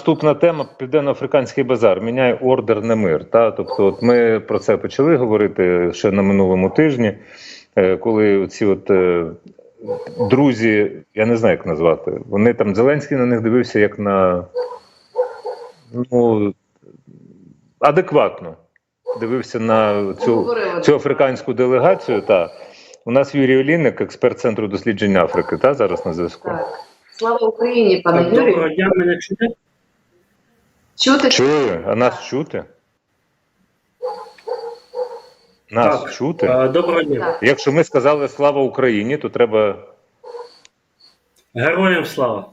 Наступна тема Південно-Африканський базар. Міняє ордер на мир. Та? Тобто, от ми про це почали говорити ще на минулому тижні, е, коли ці от е, друзі, я не знаю, як назвати, вони там Зеленський на них дивився як на ну, адекватно. Дивився на цю, цю африканську делегацію. Та. У нас Юрій Олійник, експерт Центру досліджень Африки, та зараз на зв'язку. Так. Слава Україні, пане Юрію. Чути? Чую, а нас чути? Нас Так. чути? Доброго дня. Якщо ми сказали слава Україні, то треба. Героям слава.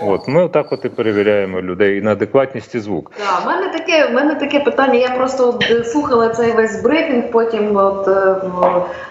От ми отак от і перевіряємо людей і на адекватність і звук. Так, в мене таке, в мене таке питання. Я просто от, е, слухала цей весь брифінг, потім от, е,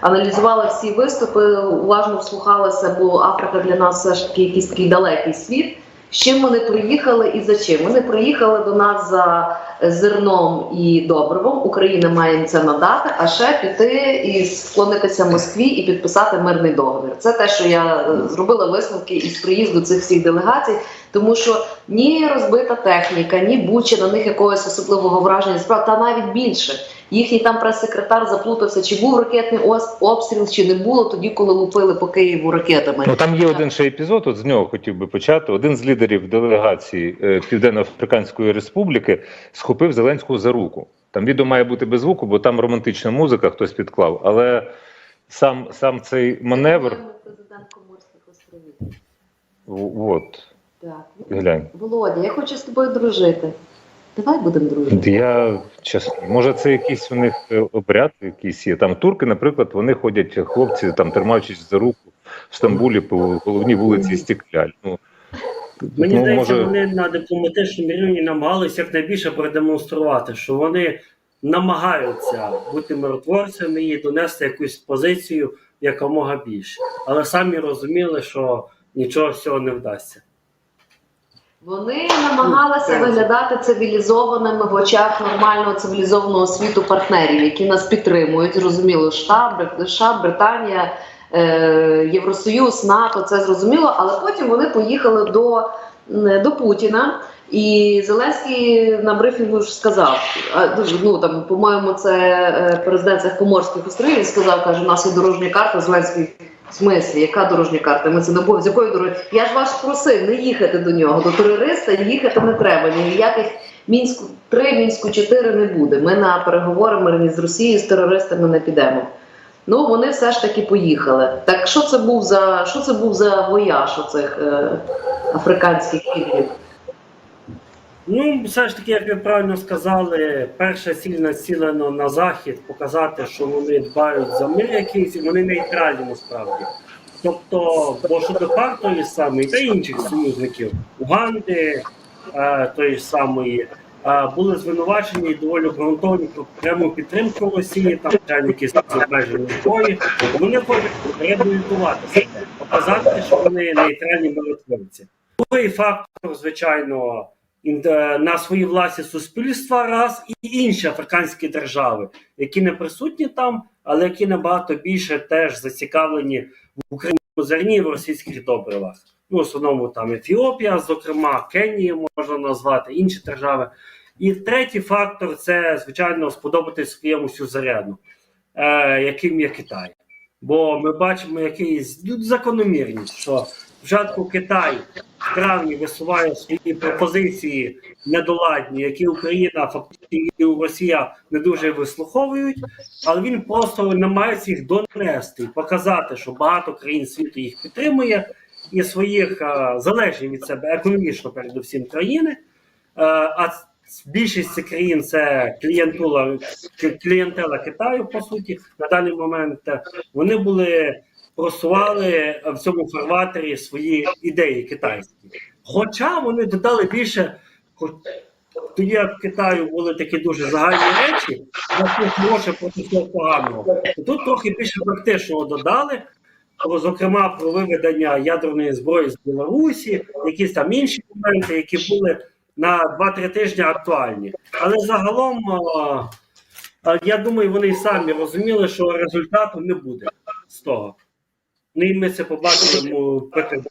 аналізувала всі виступи, уважно вслухалася, бо Африка для нас все ж таки якийсь такий далекий світ. З чим вони приїхали і за чим? Вони приїхали до нас за зерном і добривом. Україна має це надати, а ще піти і склонитися Москві і підписати мирний договір. Це те, що я е, зробила висновки із приїзду цих всіх делегацій, тому що ні розбита техніка, ні буча на них якогось особливого враження справ, та навіть більше. Їхній там прес-секретар заплутався, чи був ракетний обстріл, чи не було тоді, коли лупили по Києву ракетами. Ну там є один ще епізод. От з нього хотів би почати. Один з лідерів делегації е, Південно-Африканської Республіки схопив Зеленського за руку. Там відео має бути без звуку, бо там романтична музика, хтось підклав. Але сам, сам цей маневр, Президент Коморських островів. от Так. глянь. Володя, я хочу з тобою дружити. Давай будемо дружити. Я чесно, може, це якийсь у них е, обряд, якийсь є. Там турки, наприклад, вони ходять, хлопці, там тримаючись за руку в Стамбулі по головній вулиці Стікляль. Ну, Мені ну, здається, може, вони на дипломатичному рівні намагалися якнайбільше продемонструвати, що вони намагаються бути миротворцями і донести якусь позицію якомога більше. Але самі розуміли, що нічого з цього не вдасться. Вони намагалися Ну, виглядати цивілізованими в очах нормального цивілізованого світу партнерів, які нас підтримують. Зрозуміло, штаб, США, Британія, е, Євросоюз, НАТО, це зрозуміло. Але потім вони поїхали до, до Путіна. І Зеленський на брифінгу ж сказав: ну там, по-моєму, це е, президент Коморських островів. Сказав, каже, у нас є дорожня карта. Зеленський в смислі, яка дорожня карта? Ми це не. З якої дороги? Я ж вас просив не їхати до нього. До терориста їхати не треба. Ніяких мінську 3 мінську 4 не буде. Ми на переговори мирні з Росією з терористами не підемо. Ну вони все ж таки поїхали. Так що це був за що це був за вояж оцих е, африканських лідерів? Ну, все ж таки, як ви правильно сказали, перша ціль націлена на захід показати, що вони дбають за мир якийсь, і вони нейтральні насправді. Тобто, бо щодо партії самої та інших союзників Уганди, е, тої ж самої, е, були звинувачені доволі ґрунтовні про пряму підтримку Росії, там начальники з обмеженої зброї. Вони хочуть реабілітувати показати, що вони нейтральні миротворці. Другий фактор, звичайно, на свої власні суспільства, раз і інші африканські держави, які не присутні там, але які набагато більше теж зацікавлені в українському зерні в російських добривах. Ну, в основному там Ефіопія, зокрема, Кенія можна назвати, інші держави. І третій фактор це, звичайно, сподобатись своєму сюзерену, е, яким є Китай. Бо ми бачимо якийсь ну, закономірність, що спочатку Китай травні висуває свої пропозиції недоладні, які Україна фактично і Росія не дуже вислуховують, але він просто намагається їх донести показати, що багато країн світу їх підтримує, і своїх е, залежні від себе економічно, передусім країни. Е, а більшість цих країн це клієнтула клієнтела Китаю, по суті, на даний момент вони були просували в цьому фарватері свої ідеї китайські. Хоча вони додали більше, тоді в Китаю були такі дуже загальні речі, на хороше проти всього поганого. Тут трохи більше практичного додали. Зокрема, про виведення ядерної зброї з Білорусі, якісь там інші моменти, які були на 2-3 тижні актуальні. Але загалом, я думаю, вони самі розуміли, що результату не буде з того. Ну і ми це побачимо проти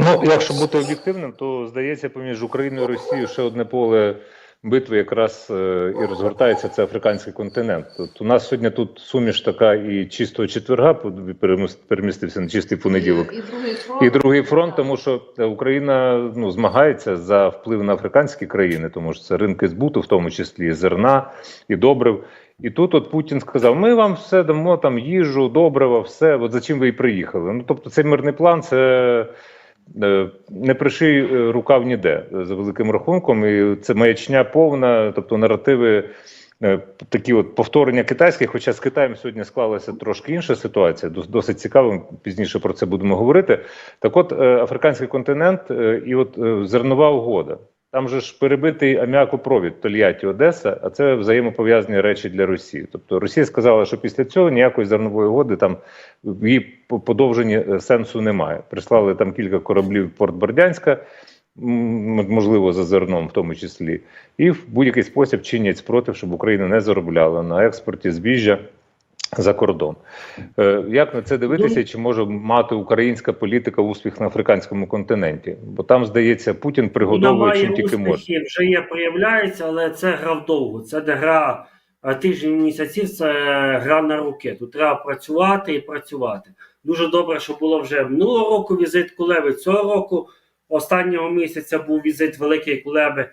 Ну, якщо бути об'єктивним, то здається, поміж Україною і Росією ще одне поле битви якраз е, і розгортається це африканський континент. От у нас сьогодні тут суміш така і чистого четверга переміс- перемістився на чистий понеділок. І, і другий фронт. І другий фронт, тому що Україна ну змагається за вплив на африканські країни, тому що це ринки збуту, в тому числі і зерна і добрив. І тут от Путін сказав: ми вам все дамо там їжу, добрива, все. От за чим ви і приїхали. Ну тобто, цей мирний план це. е, Не приший е, рукав ніде за великим рахунком, і це маячня повна, тобто наративи е, такі от повторення китайських, хоча з Китаєм сьогодні склалася трошки інша ситуація, досить цікаво. Пізніше про це будемо говорити. Так, от африканський континент і от зернова угода. Там же ж перебитий аміакопровід Тольятті Одеса, а це взаємопов'язані речі для Росії. Тобто Росія сказала, що після цього ніякої зернової угоди там в її по- подовженні е, сенсу немає. Прислали там кілька кораблів в порт Бердянська, можливо, за зерном, в тому числі, і в будь-який спосіб чинять спротив, щоб Україна не заробляла на експорті збіжжя за кордон. Е, Як на це дивитися, чи може мати українська політика успіх на африканському континенті? Бо там, здається, Путін пригодовує чим тільки може. вже є, проявляється, але це гра вдовго. Це не гра а, тижнів місяців, це гра на руки. Тут треба працювати і працювати. Дуже добре, що було вже минулого року візит Кулеби. Цього року останнього місяця був візит Великої Кулеби, е,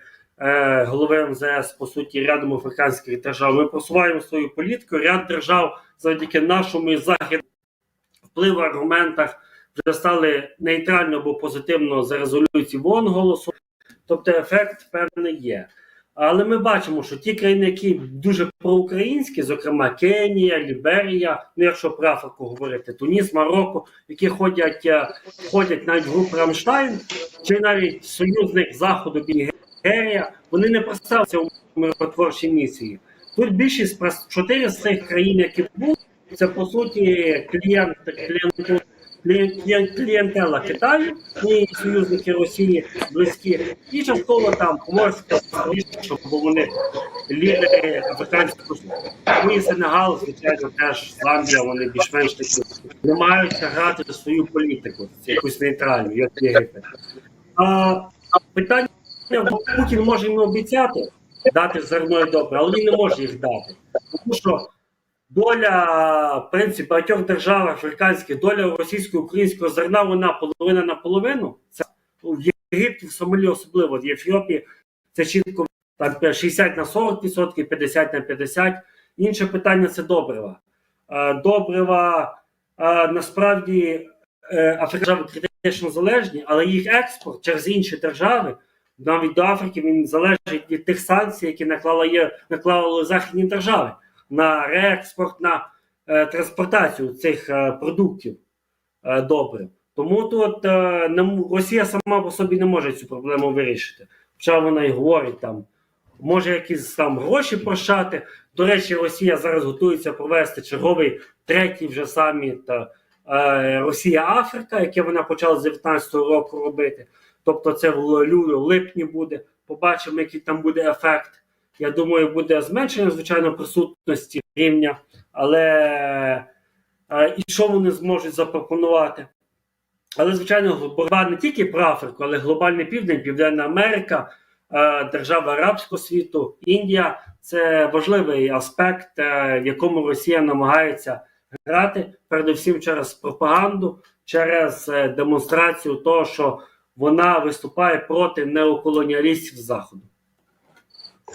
голови МЗС, по суті, рядом африканських держав. Ми просуваємо свою політику. Ряд держав завдяки нашому і захід впливу аргументах вже стали нейтрально або позитивно за резолюції ВОН голосу. Тобто ефект певний є. Але ми бачимо, що ті країни, які дуже проукраїнські, зокрема Кенія, Ліберія, ну якщо про Африку говорити, Туніс, Марокко, які ходять, е, ходять навіть в групу Рамштайн, чи навіть союзник Заходу Нігерія, вони не представляються у миротворчій місії. Тут більшість чотири з цих країн, які були, це по суті клієнт, клієнт, клієнт, клієнтела Китаю, і союзники Росії близькі, і частково там поморська щоб вони лідери африканського. Ну і Сенегал, звичайно, теж Замбія, вони більш-менш такі намагаються грати свою політику, якусь нейтральну, як Єгипет. А питання Путін може йому обіцяти дати зерно і добре, але він не може їх дати. Тому що доля, в принципі, багатьох держав африканських, доля російсько-українського зерна, вона половина на половину. Це в Єгипті, в Сомалі особливо, в Ефіопії це чітко там 60 на 40 відсотків, 50 на 50. Інше питання це добрива. Е, Добрива е, насправді е, Африка критично залежні, але їх експорт через інші держави, навіть до Африки, він залежить від тих санкцій, які наклала є, наклали західні держави на реекспорт, на е, транспортацію цих е, продуктів е, добрив. Тому тут е, не Росія сама по собі не може цю проблему вирішити. Хоча вона і говорить там, може якісь там гроші прощати. До речі, Росія зараз готується провести черговий третій вже саміт е, Росія-Африка, яке вона почала з 19-го року робити. Тобто це в липні буде. Побачимо, який там буде ефект. Я думаю, буде зменшення, звичайно, присутності рівня, але і що вони зможуть запропонувати? Але, звичайно, боротьба не тільки про Африку, але глобальний південь, Південна Америка, держави арабського світу, Індія це важливий аспект, е, в якому Росія намагається грати, передусім через пропаганду, через е, демонстрацію того, що вона виступає проти неоколоніалістів Заходу.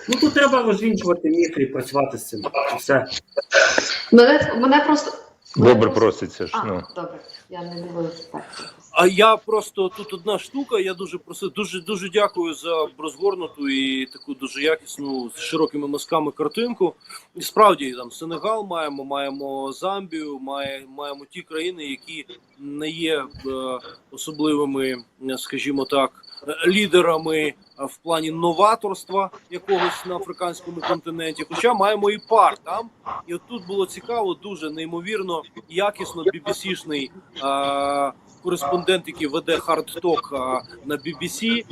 Ну тут треба розвінчувати міфи і працювати з цим. Все. Мене, мене просто. Добре проситься ж. А, Ну. добре, я не дивилася так. А я просто тут одна штука. Я дуже просив, дуже дуже дякую за розгорнуту і таку дуже якісну з широкими мазками картинку. І справді там Сенегал маємо, маємо Замбію, має, маємо ті країни, які не є е, особливими, скажімо так, лідерами в плані новаторства якогось на африканському континенті. Хоча маємо і пар там. І от тут було цікаво, дуже неймовірно якісно BBC-шний е, кореспондент, який веде хардток на BBC,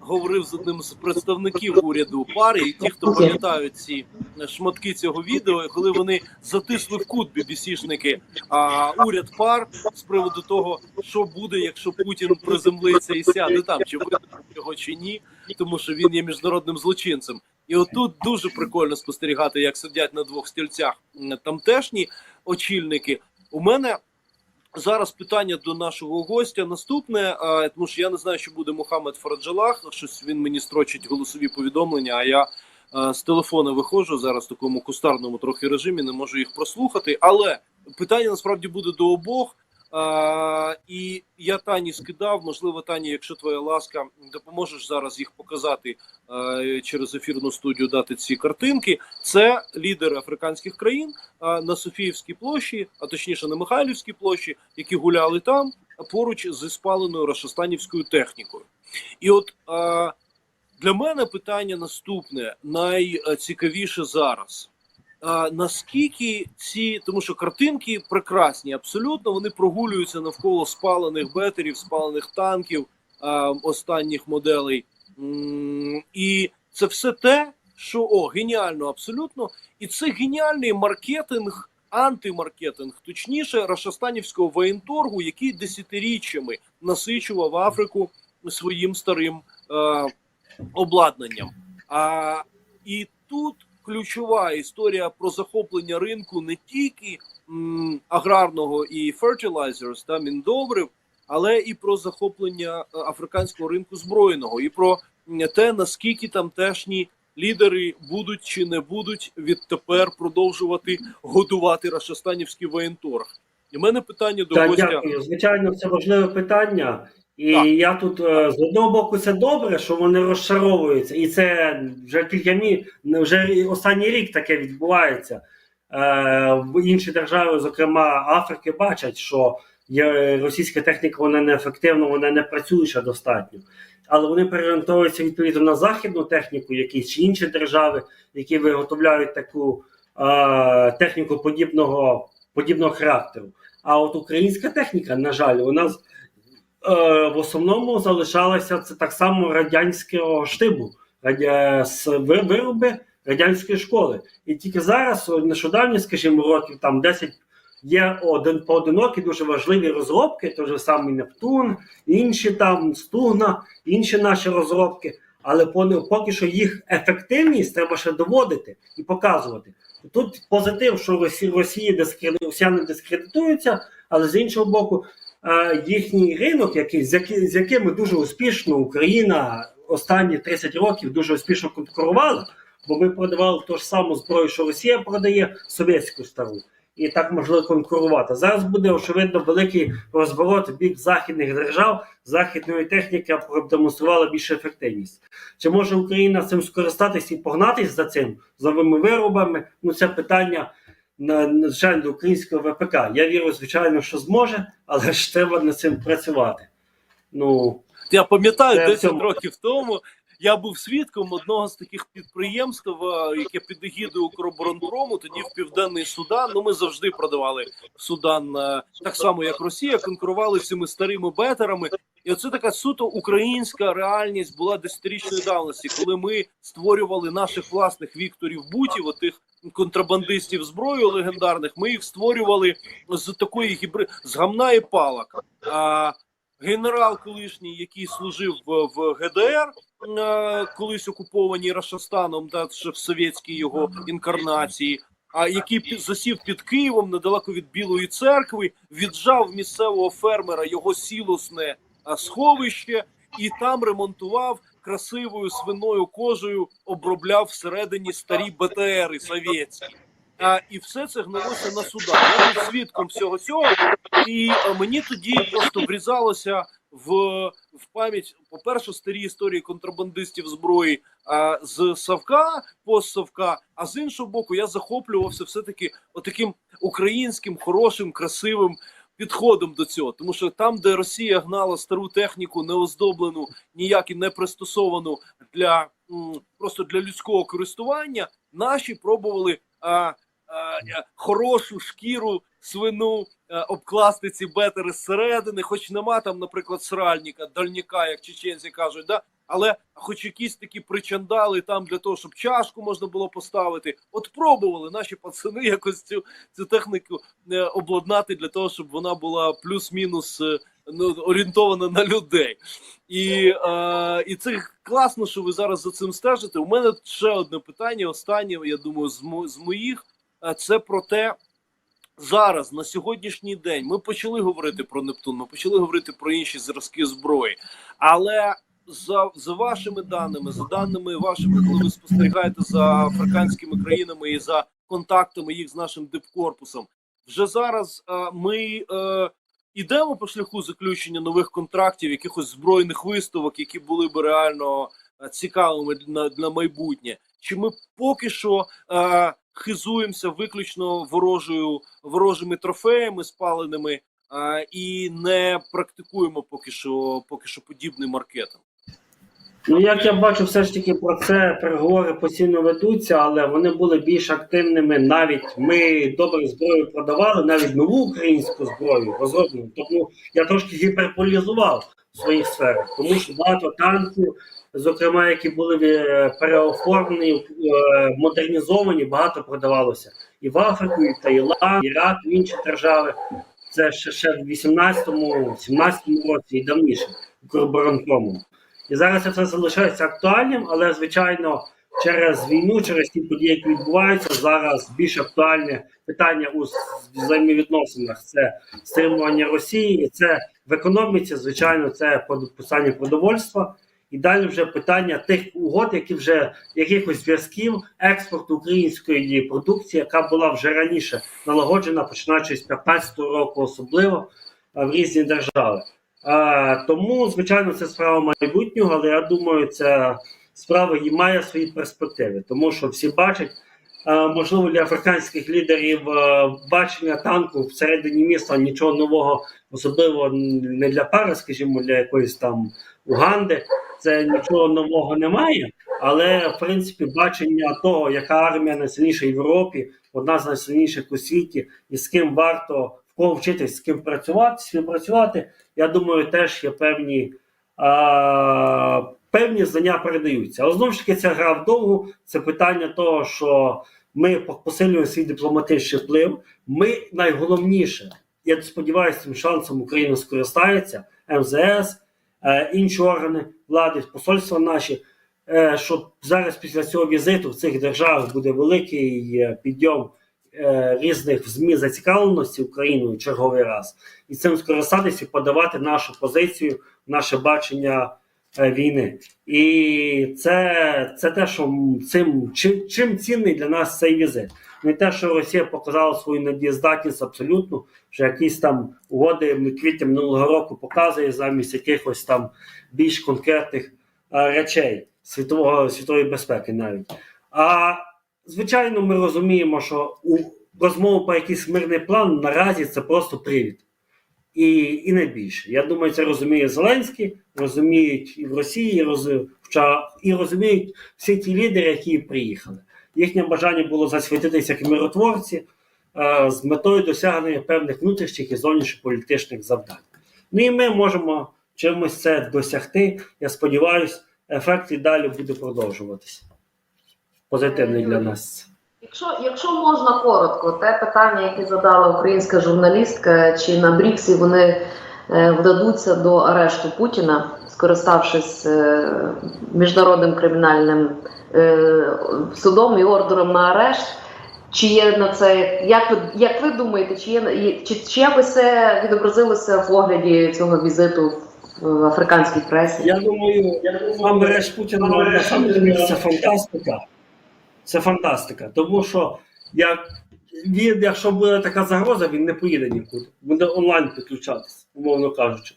говорив з одним з представників уряду пари, і ті, хто пам'ятають ці шматки цього відео, коли вони затисли в кут BBC-шники, а уряд пар з приводу того, що буде, якщо Путін приземлиться і сяде там, чи буде його чи ні, тому що він є міжнародним злочинцем. І отут дуже прикольно спостерігати, як сидять на двох стільцях тамтешні очільники. У мене зараз питання до нашого гостя наступне, тому що я не знаю, що буде Мохамед Фараджалах. Щось він мені строчить голосові повідомлення. А я а, з телефона виходжу зараз в такому кустарному трохи режимі, не можу їх прослухати. Але питання насправді буде до обох. А, і я Тані скидав. Можливо, Тані, якщо твоя ласка, допоможеш зараз їх показати а, через ефірну студію, дати ці картинки. Це лідери африканських країн а, на Софіївській площі, а точніше на Михайлівській площі, які гуляли там поруч зі спаленою Рашостанівською технікою. І от а, для мене питання наступне, найцікавіше зараз. Наскільки ці, тому що картинки прекрасні, абсолютно вони прогулюються навколо спалених бетерів, спалених танків останніх моделей. І це все те, що о, геніально, абсолютно. І це геніальний маркетинг, антимаркетинг, точніше, Рашастанівського воєнторгу, який десятиріччями насичував Африку своїм старим е, обладнанням. А, і тут ключова історія про захоплення ринку не тільки м, аграрного і fertilizers, та міндобрив, але і про захоплення е, африканського ринку збройного, і про те, наскільки тамтешні лідери будуть чи не будуть відтепер продовжувати годувати Рашастанівський воєнторг. І в мене питання до Так, гостя. дякую. Звичайно, це важливе питання. І Так. я тут е, з одного боку це добре, що вони розшаровуються, і це вже кілька мі... вже останній рік таке відбувається. Е, в інші держави, зокрема Африки, бачать, що є російська техніка вона неефективна, вона не працює ще достатньо. Але вони переорієнтовуються відповідно на західну техніку, якісь чи інші держави, які виготовляють таку е, техніку подібного, подібного характеру. А от українська техніка, на жаль, з- е, в основному залишалася це так само радянського штибу, радя... вироби радянської школи. І тільки зараз, о, нещодавно, скажімо, років там 10 є один поодинокі дуже важливі розробки, той же самий Нептун, інші там Стугна, інші наші розробки. Але по- поки що їх ефективність треба ще доводити і показувати. Тут позитив, що Росі- Росії дискреди... росіяни дискредитуються, але з іншого боку, е, їхній ринок, який, з, якими дуже успішно Україна останні 30 років дуже успішно конкурувала, бо ми продавали ту ж саму зброю, що Росія продає, совєтську стару. І так можливо конкурувати. Зараз буде очевидно великий розворот в бік західних держав, західної техніки продемонструвала більшу ефективність. Чи може Україна цим скористатись і погнатись за цим з новими виробами? Ну це питання на на жаль до українського ВПК. Я вірю, звичайно, що зможе, але ж треба над цим працювати. Ну Я пам'ятаю, Це 10 цьому. років тому я був свідком одного з таких підприємств, яке під егідою Укроборонпрому, тоді в Південний Судан. Ну ми завжди продавали Судан е, так само, як Росія, конкурували цими старими бетерами. І оце така суто українська реальність була десятирічної давності, коли ми створювали наших власних вікторів бутів, отих контрабандистів зброї легендарних. Ми їх створювали з такої гібри з гамна і палок. А генерал колишній, який служив в, ГДР, е, колись окупованій Рашастаном, да, ще в совєтській його інкарнації. А який засів під Києвом недалеко від Білої церкви, віджав місцевого фермера його сілосне сховище, і там ремонтував красивою свиною кожею, обробляв всередині старі БТРи совєтські. А, і все це гналося на судах. Я був свідком всього цього, і а, мені тоді просто врізалося в, в пам'ять, по-перше, старі історії контрабандистів зброї а, з Савка, постсавка, а з іншого боку, я захоплювався все-таки отаким українським, хорошим, красивим підходом до цього. Тому що там, де Росія гнала стару техніку, неоздоблену, ніяк і не пристосовану для просто для людського користування, наші пробували а, хорошу шкіру свину, е, обкласти ці бетери зсередини, хоч нема там, наприклад, сральника, дальніка, як чеченці кажуть, да? але хоч якісь такі причандали там для того, щоб чашку можна було поставити. От пробували наші пацани якось цю, цю техніку е, обладнати для того, щоб вона була плюс-мінус е, ну, орієнтована на людей. І, е, і це класно, що ви зараз за цим стежите. У мене ще одне питання, останнє, я думаю, з, мо- з моїх. Е, Це про те, зараз, на сьогоднішній день, ми почали говорити про Нептун, ми почали говорити про інші зразки зброї. Але за, за вашими даними, за даними вашими, коли ви спостерігаєте за африканськими країнами і за контактами їх з нашим дипкорпусом, вже зараз е, ми е, ідемо по шляху заключення нових контрактів, якихось збройних виставок, які були би реально е, цікавими на, на майбутнє. Чи ми поки що е, хизуємося виключно ворожою ворожими трофеями спаленими е, і не практикуємо поки що поки що подібний маркетинг? Ну, як я бачу, все ж таки про це переговори постійно ведуться, але вони були більш активними. Навіть ми добре зброю продавали, навіть нову українську зброю розроблену. Тому я трошки гіперполізував в своїх сферах, тому що багато танків, зокрема, які були е, переоформлені, е, модернізовані, багато продавалося і в Африку, і Таїланд, Ірак, і інші держави. Це ще, ще в 18-му, 17-му році і давніше Укроборонпромом. І зараз це все залишається актуальним, але звичайно, через війну, через ті події, які відбуваються, зараз більш актуальне питання у взаємовідносинах це стримування Росії, це в економіці, звичайно, це підписання продовольства. І далі вже питання тих угод, які вже якихось зв'язків експорту української продукції, яка була вже раніше налагоджена, починаючи з 15-го року, особливо в різні держави. Тому, звичайно, це справа майбутнього, але я думаю, ця справа і має свої перспективи, тому що всі бачать, можливо, для африканських лідерів бачення танку всередині міста нічого нового, особливо не для пари, скажімо, для якоїсь там Уганди. Це нічого нового немає, але в принципі бачення того, яка армія найсильніша в Європі, одна з найсильніших у світі, і з ким варто в кого вчитись, з ким працювати, співпрацювати. Я думаю, теж є певні а, певні знання передаються. Але знову ж таки, ця гра вдовгу. Це питання того, що ми посилюємо свій дипломатичний вплив. Ми найголовніше, я сподіваюся, цим шансом Україна скористається, МЗС, інші органи влади, посольства наші. е, Що зараз після цього візиту в цих державах буде великий е, підйом е, різних ЗМІ зацікавленості Україною черговий раз, і цим скористатися і подавати нашу позицію, наше бачення е, війни. І це, це те, що цим чим, чим цінний для нас цей візит. Не те, що Росія показала свою надієздатність абсолютно, що якісь там угоди квітня минулого року показує замість якихось там більш конкретних е, речей світового світової безпеки навіть. А звичайно, ми розуміємо, що у розмову про якийсь мирний план наразі це просто привід. І, і не більше. Я думаю, це розуміє Зеленський, розуміють і в Росії, і, роз, і розуміють всі ті лідери, які приїхали. Їхнє бажання було засвітитися як миротворці е, з метою досягнення певних внутрішніх і зовнішніх політичних завдань. Ну і ми можемо чимось це досягти. Я сподіваюся, ефект і далі буде продовжуватися. Позитивний для нас. Якщо, якщо можна коротко, те питання, яке задала українська журналістка, чи на Бріксі вони вдадуться до арешту Путіна, скориставшись е, міжнародним кримінальним е, судом і ордером на арешт, чи є на це, як ви, як ви думаєте, чи, є, чи, чи якось це відобразилося в огляді цього візиту в африканській пресі? Я думаю, сам арешт Путіна це фантастика. Це фантастика. Тому що як він, якщо буде така загроза, він не поїде нікуди. Буде онлайн підключатися, умовно кажучи.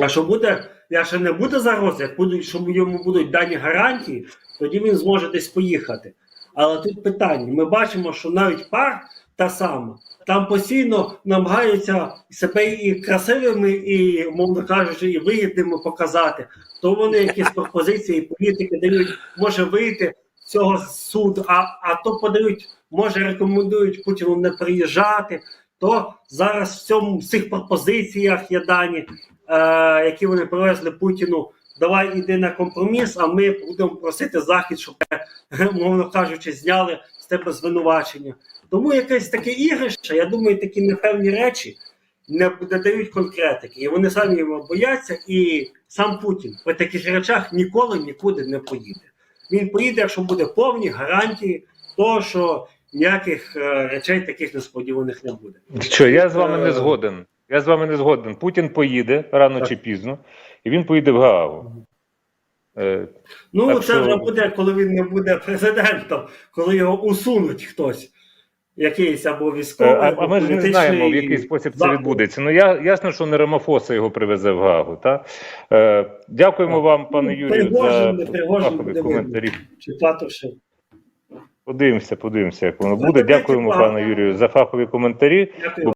А що буде, якщо не буде загрози, як будуть, що йому будуть дані гарантії, тоді він зможе десь поїхати. Але тут питання: ми бачимо, що навіть пар та сама, там постійно намагаються себе і красивими, і, мовно кажучи, і вигідними показати. То вони якісь пропозиції, політики дають, може вийти з цього суду, а, а то подають, може рекомендують Путіну не приїжджати. То зараз в цьому в цих пропозиціях є дані, е, які вони привезли Путіну. Давай іди на компроміс, а ми будемо просити захід, щоб мовно кажучи, зняли з тебе звинувачення. Тому якесь таке ігрище, я думаю, такі непевні речі не дають конкретики. І вони самі його бояться, і сам Путін при таких речах ніколи нікуди не поїде. Він поїде, якщо буде повні гарантії того, що ніяких е, речей таких несподіваних не буде. Що я з вами не Е, згоден. Я з вами не згоден. Путін поїде рано Так. чи пізно, і він поїде в Гаагу. Е, Ну, Так це що- вже буде, коли він не буде президентом, коли його усунуть хтось, якийсь або військовий, А, або а ми ж не знаємо, в який спосіб це відбудеться. Ну я ясно, що не Рамафоса його привезе в Гаагу. Та? Е, дякуємо вам, пане Ну, Юрію, за не коментарі. Чи Патрушев. Подивимося, подивимося, як воно Ну, буде. Дякуємо, пане Юрію, за фахові коментарі.